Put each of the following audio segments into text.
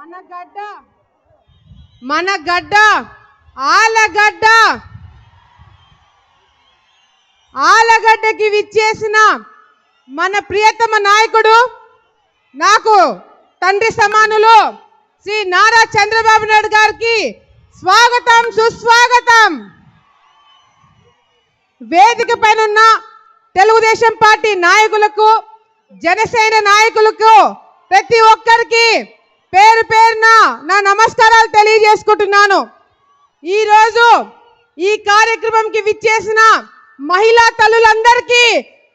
మన గడ్డ మన గడ్డ ఆలగడ్డ. ఆలగడ్డకి విచ్చేసిన మన ప్రియతమ నాయకుడు నాకు తండ్రి సమానులు శ్రీ నారా చంద్రబాబు నాయుడు గారికి స్వాగతం సుస్వాగతం. వేదిక పైన ఉన్న తెలుగుదేశం పార్టీ నాయకులకు జనసేన నాయకులకు ప్రతి ఒక్కరికి పేరు పేరున నా నమస్కారాలు తెలియజేసుకుంటున్నాను. ఈరోజు ఈ కార్యక్రమంకి విచ్చేసిన మహిళా తల్లులందరికీ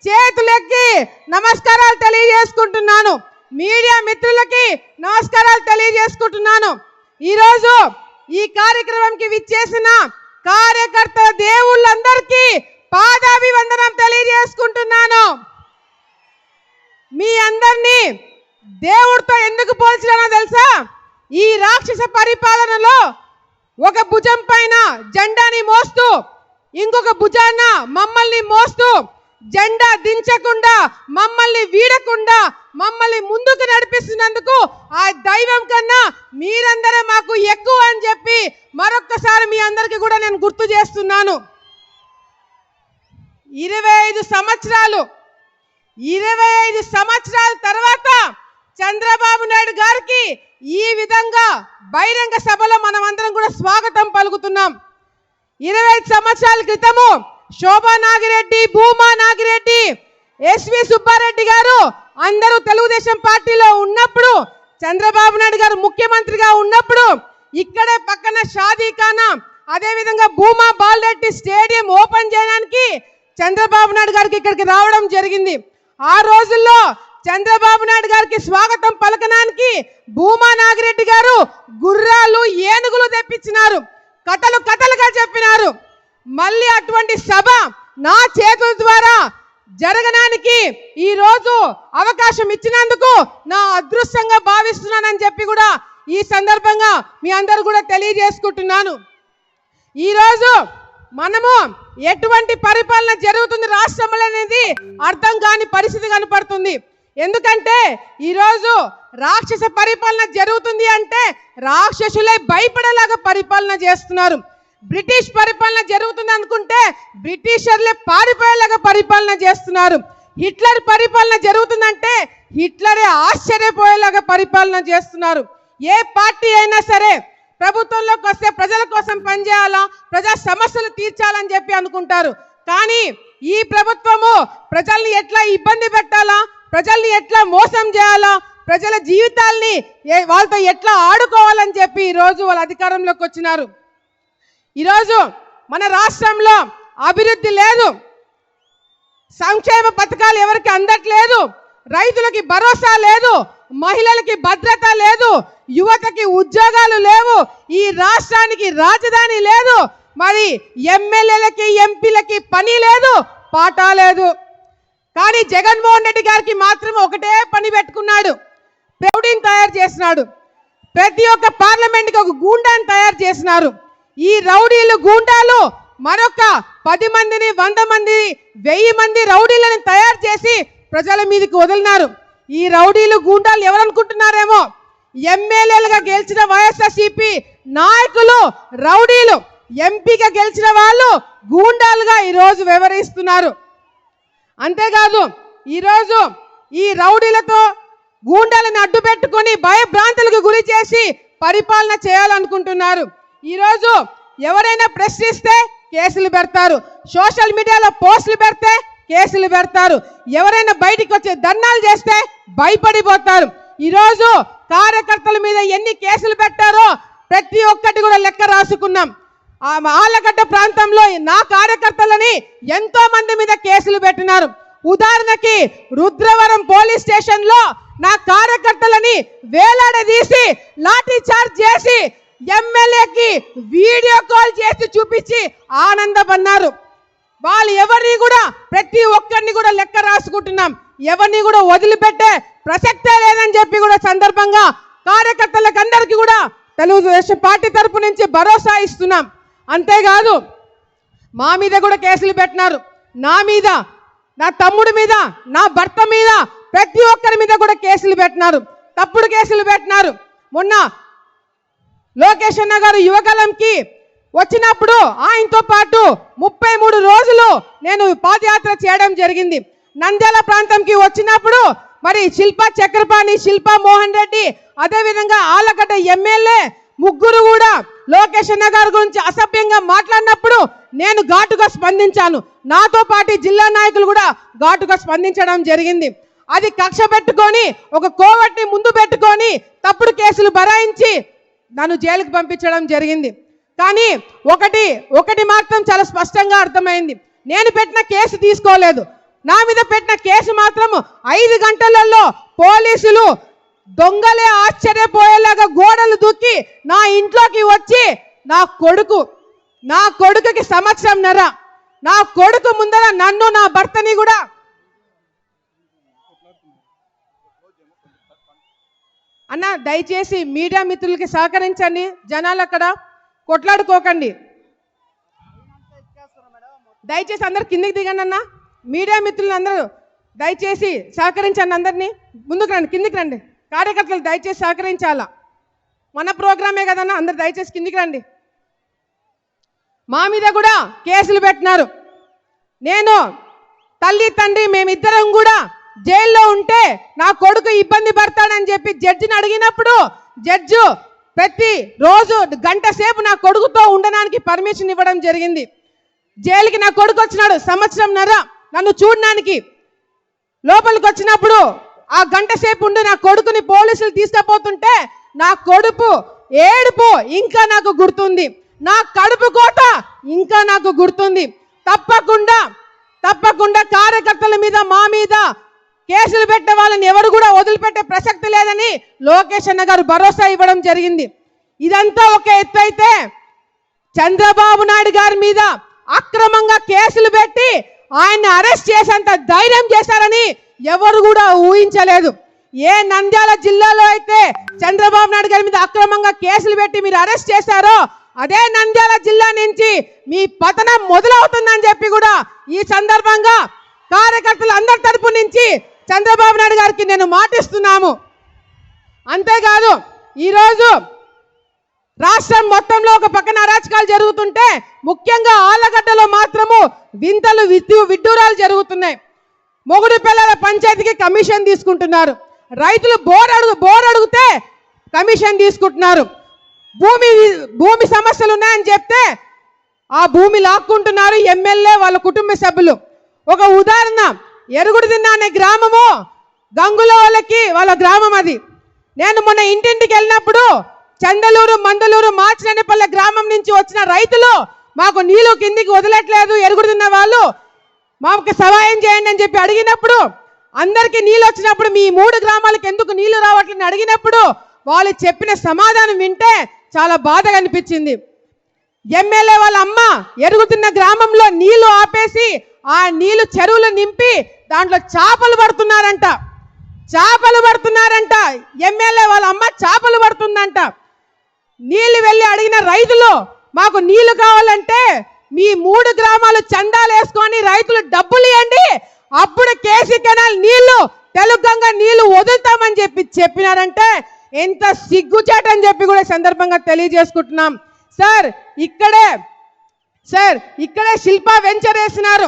చేతులెక్కి నమస్కారాలు తెలియజేసుకుంటున్నాను. మీడియా మిత్రులకి నమస్కారాలు తెలియజేసుకుంటున్నాను. ఈరోజు ఈ కార్యక్రమంకి విచ్చేసిన కార్యకర్త దేవుళ్ళందరికీ పాదాభివందనం తెలియజేసుకుంటున్నాను. మీ అందరినీ దేవుడితో ఎందుకు పోల్చినానో తెలుసా? ఈ రాక్షస పరిపాలనలో ఒక భుజం పైన జెండాని మోస్తూ ఇంకొక భుజాన మమ్మల్ని మోస్తూ జెండా దించకుండా మమ్మల్ని వీడకుండా మమ్మల్ని ముందుకు నడిపిస్తున్నందుకు ఆ దైవం కన్నా మీరందరే మాకు ఎక్కువ అని చెప్పి మరొక్కసారి మీ అందరికీ కూడా నేను గుర్తు చేస్తున్నాను. ఇరవై ఐదు సంవత్సరాలు ఇరవై ఐదు సంవత్సరాల తర్వాత చంద్రబాబు నాయుడు గారికి ఈ విధంగా బహిరంగ సభలో మనం అందరం కూడా స్వాగతం పలుకుతున్నాం. ఇరవై ఐదు సంవత్సరాల క్రితము శోభా నాగిరెడ్డి భూమా నాగిరెడ్డి ఎస్వి సుబ్బారెడ్డి గారు అందరూ తెలుగుదేశం పార్టీలో ఉన్నప్పుడు చంద్రబాబు నాయుడు గారు ముఖ్యమంత్రిగా ఉన్నప్పుడు ఇక్కడే పక్కన షాదీఖానా అదే విధంగా భూమా బాలరెడ్డి స్టేడియం ఓపెన్ చేయడానికి చంద్రబాబు నాయుడు గారికి ఇక్కడికి రావడం జరిగింది. ఆ రోజుల్లో చంద్రబాబు నాయుడు గారికి స్వాగతం పలకడానికి భూమా నాగిరెడ్డి గారు గుర్రాలు ఏనుగులు తెప్పించినారు. కథలు కథలుగా చెప్పినారు. మళ్ళీ అటువంటి సభ నా చేతుల ద్వారా జరగడానికి ఈరోజు అవకాశం ఇచ్చినందుకు నా అదృష్టంగా భావిస్తున్నానని చెప్పి కూడా ఈ సందర్భంగా మీ అందరూ కూడా తెలియజేసుకుంటున్నాను. ఈరోజు మనము ఎటువంటి పరిపాలన జరుగుతుంది రాష్ట్రంలో అనేది అర్థం కాని పరిస్థితి కనపడుతుంది. ఎందుకంటే ఈరోజు రాక్షస పరిపాలన జరుగుతుంది అంటే రాక్షసులే భయపడేలాగా పరిపాలన చేస్తున్నారు. బ్రిటిష్ పరిపాలన జరుగుతుంది అనుకుంటే బ్రిటిషర్లే పారిపోయేలాగా పరిపాలన చేస్తున్నారు. హిట్లర్ పరిపాలన జరుగుతుందంటే హిట్లరే ఆశ్చర్యపోయేలాగా పరిపాలన చేస్తున్నారు. ఏ పార్టీ అయినా సరే ప్రభుత్వంలోకి వస్తే ప్రజల కోసం పనిచేయాలా ప్రజా సమస్యలు తీర్చాలని చెప్పి అనుకుంటారు. కానీ ఈ ప్రభుత్వము ప్రజల్ని ఎట్లా ఇబ్బంది పెట్టాలా ప్రజల్ని ఎట్లా మోసం చేయాలా? ప్రజల జీవితాల్ని వాళ్ళతో ఎట్లా ఆడుకోవాలని చెప్పి ఈరోజు వాళ్ళ అధికారంలోకి వచ్చినారు. ఈరోజు మన రాష్ట్రంలో అభివృద్ధి లేదు. సంక్షేమ పథకాలు ఎవరికి అందట్లేదు. రైతులకి భరోసా లేదు. మహిళలకి భద్రత లేదు. యువతకి ఉద్యోగాలు లేవు. ఈ రాష్ట్రానికి రాజధాని లేదు. మరి ఎమ్మెల్యేలకి ఎంపీలకి పని లేదు. పాట లేదు. కానీ జగన్మోహన్ రెడ్డి గారికి మాత్రం ఒకటే పని పెట్టుకున్నాడు. ప్రౌఢిని తయారు చేసినాడు. ప్రతి ఒక్క పార్లమెంట్కి ఒక గూండాను తయారు చేసినారు. ఈ రౌడీలు గూండాలు మరొక పది మందిని వంద మంది వెయ్యి మంది రౌడీలను తయారు చేసి ప్రజల మీదకి వదిలినారు. ఈ రౌడీలు గూండాలు ఎవరనుకుంటున్నారేమో? ఎమ్మెల్యేలుగా గెలిచిన వైఎస్ఆర్సీపీ నాయకులు రౌడీలు. ఎంపీగా గెలిచిన వాళ్ళు గూండాలుగా ఈరోజు వివరిస్తున్నారు అంతేకాదు ఈరోజు ఈ రౌడీలతో గూండాలను అడ్డు పెట్టుకొని భయభ్రాంతులకు గురి చేసి పరిపాలన చేయాలనుకుంటున్నారు. ఈరోజు ఎవరైనా ప్రశ్నిస్తే కేసులు పెడతారు. సోషల్ మీడియాలో పోస్టులు పెడితే కేసులు పెడతారు. ఎవరైనా బయటికి వచ్చి ధర్నాలు చేస్తే భయపడిపోతారు. ఈరోజు కార్యకర్తల మీద ఎన్ని కేసులు పెట్టారో ప్రతి ఒక్కటి కూడా లెక్క రాసుకున్నాం. ఆ ఆలగడ్డ ప్రాంతంలో నా కార్యకర్తలని ఎంతో మంది మీద కేసులు పెట్టినారు. ఉదాహరణకి రుద్రవరం పోలీస్ స్టేషన్లో నా కార్యకర్తలని వేలాడదీసి లాఠీ చార్జ్ చేసి ఎమ్మెల్యేకి వీడియో కాల్ చేసి చూపించి ఆనందపన్నారు వాళ్ళు ఎవరిని కూడా ప్రతి ఒక్కరిని కూడా లెక్క రాసుకుంటున్నాం. ఎవరిని కూడా వదిలిపెట్టే ప్రసక్తే లేదని చెప్పి కూడా సందర్భంగా కార్యకర్తలకు అందరికీ కూడా తెలుగుదేశం పార్టీ తరపు నుంచి భరోసా ఇస్తున్నాం. అంతేకాదు మా మీద కూడా కేసులు పెట్టినారు. నా మీద నా తమ్ముడి మీద నా భర్త మీద ప్రతి ఒక్కరి మీద కూడా కేసులు పెట్టినారు. తప్పుడు కేసులు పెట్టినారు. మొన్న లోకేష్ అన్న గారు యువకలంకి వచ్చినప్పుడు ఆయనతో పాటు ముప్పై మూడు రోజులు నేను పాదయాత్ర చేయడం జరిగింది. నంద్యాల ప్రాంతంకి వచ్చినప్పుడు మరి శిల్పా చక్రపాణి శిల్పా మోహన్ రెడ్డి అదేవిధంగా ఆలగడ్డ ఎమ్మెల్యే ముగ్గురు కూడా లోకేష్ అన్న గారి గురించి అసభ్యంగా మాట్లాడినప్పుడు నేను ఘాటుగా స్పందించాను. నాతో పాటు జిల్లా నాయకులు కూడా ఘాటుగా స్పందించడం జరిగింది. అది కక్ష పెట్టుకొని ఒక కోవట్ని ముందు పెట్టుకొని తప్పుడు కేసులు బరాయించి నన్ను జైలుకు పంపించడం జరిగింది. కానీ ఒకటి ఒకటి మాత్రం చాలా స్పష్టంగా అర్థమైంది. నేను పెట్టిన కేసు తీసుకోలేదు. నా మీద పెట్టిన కేసు మాత్రం ఐదు గంటలలో పోలీసులు దొంగలే ఆశ్చర్యపోయేలాగా గోడలు దూకి నా ఇంట్లోకి వచ్చి నా కొడుకు నా కొడుకుకి సంవత్సరం నర. నా కొడుకు ముందర నన్ను నా భర్తని కూడా. అన్న దయచేసి మీడియా మిత్రులకి సహకరించండి. జనాలు అక్కడ కొట్లాడుకోకండి. దయచేసి అందరు కిందికి దిగండి అన్న. మీడియా మిత్రులందరూ దయచేసి సహకరించండి అందరినీ. ముందుకు రండి కిందికి రండి. కార్యకర్తలు దయచేసి సహకరించాలా? మన ప్రోగ్రామే కదన్నా అందరు దయచేసి కిందికి రండి. మా మీద కూడా కేసులు పెట్టినారు. నేను తల్లి తండ్రి మేమిద్దరం కూడా జైల్లో ఉంటే నా కొడుకు ఇబ్బంది పడతాడని చెప్పి జడ్జిని అడిగినప్పుడు జడ్జు ప్రతి రోజు గంట సేపు నా కొడుకుతో ఉండడానికి పర్మిషన్ ఇవ్వడం జరిగింది. జైలుకి నా కొడుకు వచ్చినాడు సంవత్సరం నర నన్ను చూడడానికి లోపలికి వచ్చినప్పుడు ఆ గంట సేపు ఉండి నా కొడుకుని పోలీసులు తీసుకుపోతుంటే నా కొడుపు ఏడుపు ఇంకా నాకు గుర్తుంది. నా కడుపు కోట ఇంకా నాకు గుర్తుంది. తప్పకుండా తప్పకుండా కార్యకర్తల మీద మా మీద కేసులు పెట్టే వాళ్ళని ఎవరు కూడా వదిలిపెట్టే ప్రసక్తి లేదని లోకేష్ అన్న గారు భరోసా ఇవ్వడం జరిగింది. ఇదంతా ఒక ఎత్తు అయితే చంద్రబాబు నాయుడు గారి మీద అక్రమంగా కేసులు పెట్టి ఆయన్ని అరెస్ట్ చేసేంత ధైర్యం చేశారని ఎవరు కూడా ఊహించలేదు. ఏ నంద్యాల జిల్లాలో అయితే చంద్రబాబు నాయుడు గారి మీద అక్రమంగా కేసులు పెట్టి మీరు అరెస్ట్ చేశారో అదే నంద్యాల జిల్లా నుంచి మీ పతనం మొదలవుతుందని చెప్పి కూడా ఈ సందర్భంగా కార్యకర్తలు అందరి తరపు నుంచి చంద్రబాబు నాయుడు గారికి నేను మాటిస్తున్నాము. అంతేకాదు ఈరోజు రాష్ట్రం మొత్తంలో ఒక పక్కన అరాచకాలు జరుగుతుంటే ముఖ్యంగా ఆలగడ్డలో మాత్రము వింతలు విద్యు విడ్డూరాలు జరుగుతున్నాయి. మొగుడు పిల్లల పంచాయతీకి కమిషన్ తీసుకుంటున్నారు. రైతులు బోర్ అడుగు బోర్ అడిగితే కమిషన్ తీసుకుంటున్నారు. భూమి భూమి సమస్యలు ఉన్నాయని చెప్తే ఆ భూమి లాక్కుంటున్నారు ఎమ్మెల్యే వాళ్ళ కుటుంబ సభ్యులు. ఒక ఉదాహరణ ఎరుగుడు తిన్న అనే గ్రామము గంగుల వాళ్ళకి వాళ్ళ గ్రామం అది. నేను మొన్న ఇంటింటికి వెళ్ళినప్పుడు చందలూరు మండలూరు మార్చినపల్లె గ్రామం నుంచి వచ్చిన రైతులు మాకు నీళ్ళు కిందికి వదలట్లేదు ఎరుగుడు తిన్న వాళ్ళు మాకు సహాయం చేయండి అని చెప్పి అడిగినప్పుడు అందరికీ నీళ్ళు వచ్చినప్పుడు మీ మూడు గ్రామాలకు ఎందుకు నీళ్ళు రావట్లని అడిగినప్పుడు వాళ్ళు చెప్పిన సమాధానం వింటే చాలా బాధగా అనిపించింది. ఎమ్మెల్యే వాళ్ళ అమ్మ ఎరుగుతున్న గ్రామంలో నీళ్ళు ఆపేసి ఆ నీళ్ళు చెరువులు నింపి దాంట్లో చేపలు పడుతున్నారంట. చేపలు పడుతున్నారంట. ఎమ్మెల్యే వాళ్ళ అమ్మ చేపలు పడుతుందంట. నీళ్ళు వెళ్ళి అడిగిన రైతులు మాకు నీళ్ళు కావాలంటే మీ మూడు గ్రామాలు చందాలు వేసుకొని రైతులు డబ్బులు ఇవ్వండి అప్పుడు కేసీ కెనాల్ నీళ్ళు తెలుగంగా నీళ్ళు వదులుతామని చెప్పి చెప్పినారంటే ఎంత సిగ్గుచేటని చెప్పి కూడా సందర్భంగా తెలియజేసుకుంటున్నాం. సార్ ఇక్కడే సార్ ఇక్కడే శిల్ప వెంచర్ వేసినారు.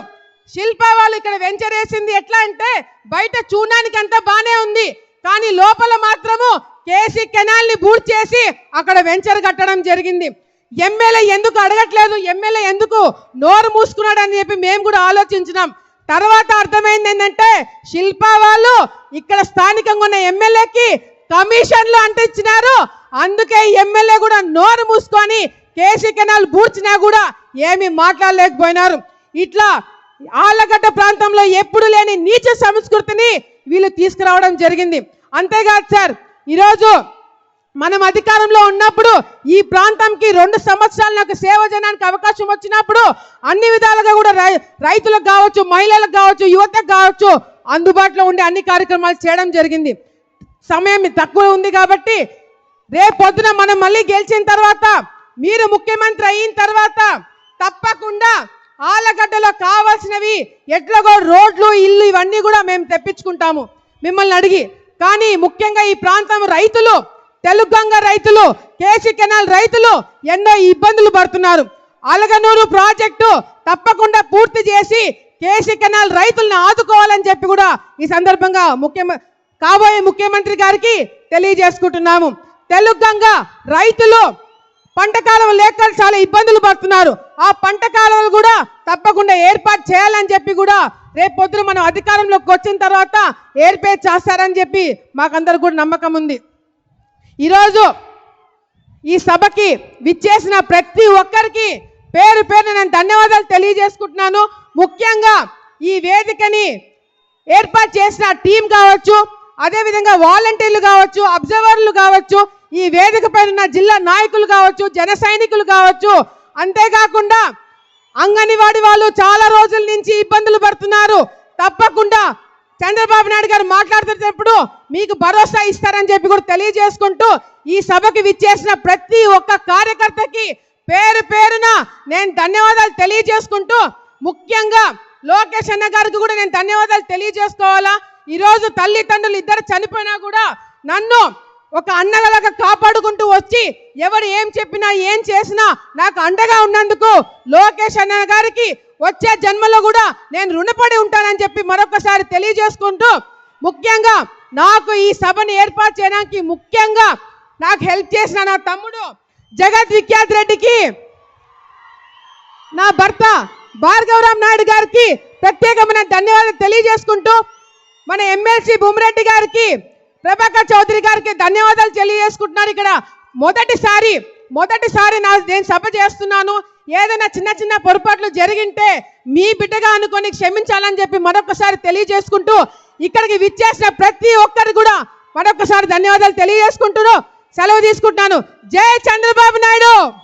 శిల్ప వాళ్ళు ఇక్కడ వెంచర్ వేసింది ఎట్లా అంటే బయట చూడడానికి అంతా బానే ఉంది. కానీ లోపల మాత్రము కేసీ కెనాల్ని బూడ్ చేసి అక్కడ వెంచర్ కట్టడం జరిగింది. ఎమ్మెల్యే ఎందుకు అడగట్లేదు? ఎమ్మెల్యే ఎందుకు నోరు మూసుకున్నాడు అని చెప్పి మేము కూడా ఆలోచించినాం. తర్వాత అర్థమైంది ఏంటంటే శిల్ప వాళ్ళు ఇక్కడ స్థానికంగా ఉన్న ఎమ్మెల్యేకి కమిషన్లు అంటించినారు అందుకే ఎమ్మెల్యే కూడా నోరు మూసుకొని కేసీ కెనాల్ బూడ్చినా కూడా ఏమీ మాట్లాడలేకపోయినారు. ఇట్లా ఆళ్ళగడ్డ ప్రాంతంలో ఎప్పుడు లేని నీచ సంస్కృతిని వీళ్ళు తీసుకురావడం జరిగింది. అంతేకాదు సార్ ఈరోజు మనం అధికారంలో ఉన్నప్పుడు ఈ ప్రాంతంకి రెండు సంవత్సరాలు నాకు సేవ చేయడానికి అవకాశం వచ్చినప్పుడు అన్ని విధాలుగా కూడా రై- రైతులకు కావచ్చు మహిళలకు కావచ్చు యువతకు కావచ్చు అందుబాటులో ఉండే అన్ని కార్యక్రమాలు చేయడం జరిగింది. సమయం తక్కువ ఉంది కాబట్టి రేపొద్దున మనం మళ్ళీ గెలిచిన తర్వాత మీరు ముఖ్యమంత్రి అయిన తర్వాత తప్పకుండా ఆలగడ్డలో కావాల్సినవి ఎట్లాగో రోడ్లు ఇల్లు ఇవన్నీ కూడా మేము తెప్పించుకుంటాము. మిమ్మల్ని అడిగి కానీ ముఖ్యంగా ఈ ప్రాంతం రైతులు తెలుగంగ రైతులు కేసీ కెనాల్ రైతులు ఎన్నో ఇబ్బందులు పడుతున్నారు. అలగనూరు ప్రాజెక్టు తప్పకుండా పూర్తి చేసి కేసీ కెనాల్ రైతులను ఆదుకోవాలని చెప్పి కూడా ఈ సందర్భంగా ముఖ్యమ కాబోయే ముఖ్యమంత్రి గారికి తెలియజేసుకుంటున్నాము. తెలుగంగ రైతులు పంట కాలం లేక చాలా ఇబ్బందులు పడుతున్నారు. ఆ పంట కాలువలు కూడా తప్పకుండా ఏర్పాటు చేయాలని చెప్పి కూడా రేపు పొద్దున మనం అధికారంలోకి వచ్చిన తర్వాత ఏర్పాటు చేస్తారని చెప్పి మాకందరికి కూడా నమ్మకం ఉంది. ఈరోజు ఈ సభకి విచ్చేసిన ప్రతి ఒక్కరికి పేరు పేరు నేను ధన్యవాదాలు తెలియజేసుకుంటున్నాను. ముఖ్యంగా ఈ వేదికని ఏర్పాటు చేసిన టీం కావచ్చు అదేవిధంగా వాలంటీర్లు కావచ్చు అబ్జర్వర్లు కావచ్చు ఈ వేదిక పైన ఉన్న జిల్లా నాయకులు కావచ్చు జన సైనికులు కావచ్చు అంతేకాకుండా అంగన్వాడి వాళ్ళు చాలా రోజుల నుంచి ఇబ్బందులు పడుతున్నారు. తప్పకుండా చంద్రబాబు నాయుడు గారు మాట్లాడుతున్నప్పుడు మీకు భరోసా ఇస్తారని చెప్పి కూడా తెలియజేసుకుంటూ ఈ సభకి విచ్చేసిన ప్రతి ఒక్క కార్యకర్తకి పేరు పేరున నేను ధన్యవాదాలు తెలియజేసుకుంటూ ముఖ్యంగా లోకేష్ అన్న గారికి కూడా నేను ధన్యవాదాలు తెలియజేసుకోవాలా? ఈరోజు తల్లిదండ్రులు ఇద్దరు చనిపోయినా కూడా నన్ను ఒక అన్నగలగా కాపాడుకుంటూ వచ్చి ఎవరు ఏం చెప్పినా ఏం చేసినా నాకు అండగా ఉన్నందుకు లోకేష్ అన్న గారికి వచ్చే జన్మలో కూడా నేను రుణపడి ఉంటానని చెప్పి మరొకసారి తెలియజేసుకుంటూ ముఖ్యంగా నాకు ఈ సభను ఏర్పాటు చేయడానికి ముఖ్యంగా నాకు హెల్ప్ చేసిన నా తమ్ముడు జగత్ విఖ్యాత్ రెడ్డికి నా భర్త భార్గవరామ్ నాయుడు గారికి ప్రత్యేకమైన ధన్యవాదాలు తెలియజేసుకుంటూ మన ఎమ్మెల్సీ భూమిరెడ్డి గారికి ప్రభాకర్ చౌదరి గారికి ధన్యవాదాలు తెలియజేసుకుంటున్నారు ఇక్కడ మొదటిసారి మొదటిసారి నా నేను సభ చేస్తున్నాను. ఏదైనా చిన్న చిన్న పొరపాట్లు జరిగింటే మీ బిడ్డగా అనుకొని క్షమించాలని చెప్పి మరొకసారి తెలియజేసుకుంటూ ఇక్కడికి విచ్చేసిన ప్రతి ఒక్కరు కూడా మరొకసారి ధన్యవాదాలు తెలియజేసుకుంటూ సెలవు తీసుకుంటున్నాను. జై చంద్రబాబు నాయుడు!